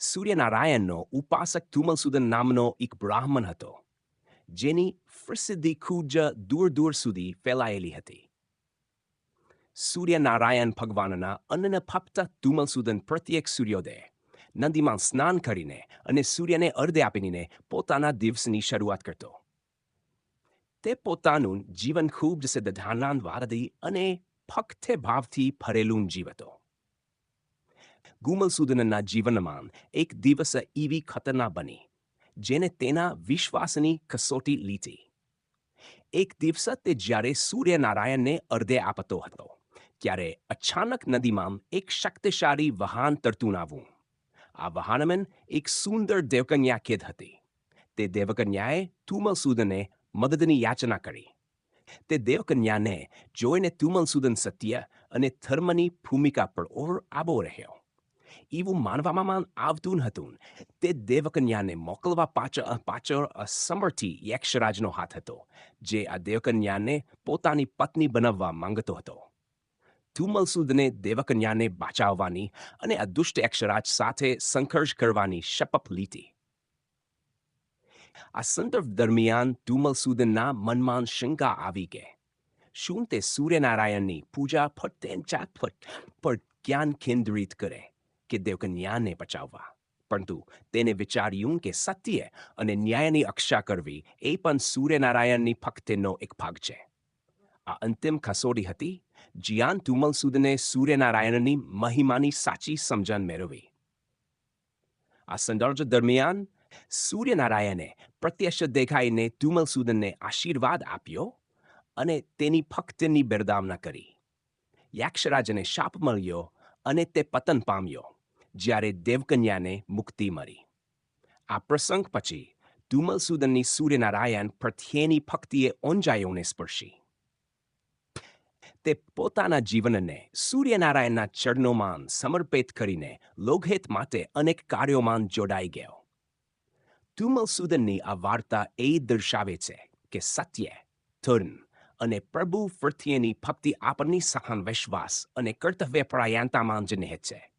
સૂર્યનારાયણનો ઉપાસક તુમલસુદન નામનો એક બ્રાહ્મણ હતો, જેની પ્રસિદ્ધિ ખૂબ જ દૂર દૂર સુધી ફેલાયેલી હતી. સૂર્યનારાયણ ભગવાનના અન્ન ફક્ત તુમલસુદન પ્રત્યેક સૂર્યોદય નદીમાં સ્નાન કરીને અને સૂર્યને અર્ધે આપીને પોતાના દિવસની શરૂઆત કરતો. તે પોતાનું જીવન ખૂબ જ સિદ્ધાંત વારદી અને ફક્ત ભાવથી ભરેલું જીવતો ગુમલસુદનના જીવનમાં એક દિવસ એવી ખતરના બની જેને તેના વિશ્વાસની કસોટી લીધી. એક દિવસ તે જ્યારે સૂર્યનારાયણને અર્ધે આપતો હતો, ત્યારે અચાનક નદીમાં એક શક્તિશાળી વહાન તરતું આવવું આ વહાનમન એક સુંદર દેવકન્યા કેદ હતી. તે દેવકન્યાએ તુમલસુદને મદદની યાચના કરી. તે દેવકન્યાને જોઈને તુમલસુદન સત્ય અને ધર્મની ભૂમિકા પર ઓર આબો રહ્યો. એવું માનવામાં આવતું હતું તે દેવકન્યાને મોકલવા પાછળ પાછળ સમર્થી યક્ષરાજનો હાથ હતો, જે આ દેવકન્યાને પોતાની પત્ની બનાવવા માંગતો હતો. ધુમલસુદને દેવકન્યાને બચાવવાની અને આ દુષ્ટ યક્ષરાજ સાથે સંઘર્ષ કરવાની શપથ લીધી. આ સંદર્ભ દરમિયાન તુમલસુદનના મનમાં શંકા આવી ગઈ શું તે સૂર્યનારાયણની પૂજા ફટ પર જ્ઞાન કેન્દ્રિત કરે? કે દેવકન્યાને બચાવવા. પરંતુ તેને વિચાર્યું કે સત્ય અને ન્યાયની અક્ષા કરવી એ પણ સૂર્યનારાયણની ફક્તનો એક ભાગ છે. આ અંતિમ ખસોડી હતી જ્યાં તુમલસુદને સૂર્યનારાયણની મહિમાની સાચી સમજણ મેળવી. આ સંદર્ભ દરમિયાન સૂર્યનારાયણે પ્રત્યક્ષ દેખાઈને તુમલસુદનને આશીર્વાદ આપ્યો અને તેની ફક્તની બિરદામના કરી. યક્ષરાજને શાપ મળ્યો અને તે પતન પામ્યો. જ્યારે દેવકન્યાને મુક્તિ મળી. આ પ્રસંગ પછી તુમલસુદનની સૂર્યનારાયણ પ્રત્યેની ભક્તિએ ઓંજાયોને સ્પર્શી. તે પોતાના જીવનને સૂર્યનારાયણના ચરણોમાં સમર્પિત કરીને લોકહિત માટે અનેક કાર્યોમાં જોડાઈ ગયો. તુમલસુદનની આ વાર્તા એ દર્શાવે છે કે સત્ય, ધર્મ અને પ્રભુ પ્રત્યેની ભક્તિ આપણની સહન વિશ્વાસ અને કર્તવ્ય પરાયણતામાં જ નિહિત છે.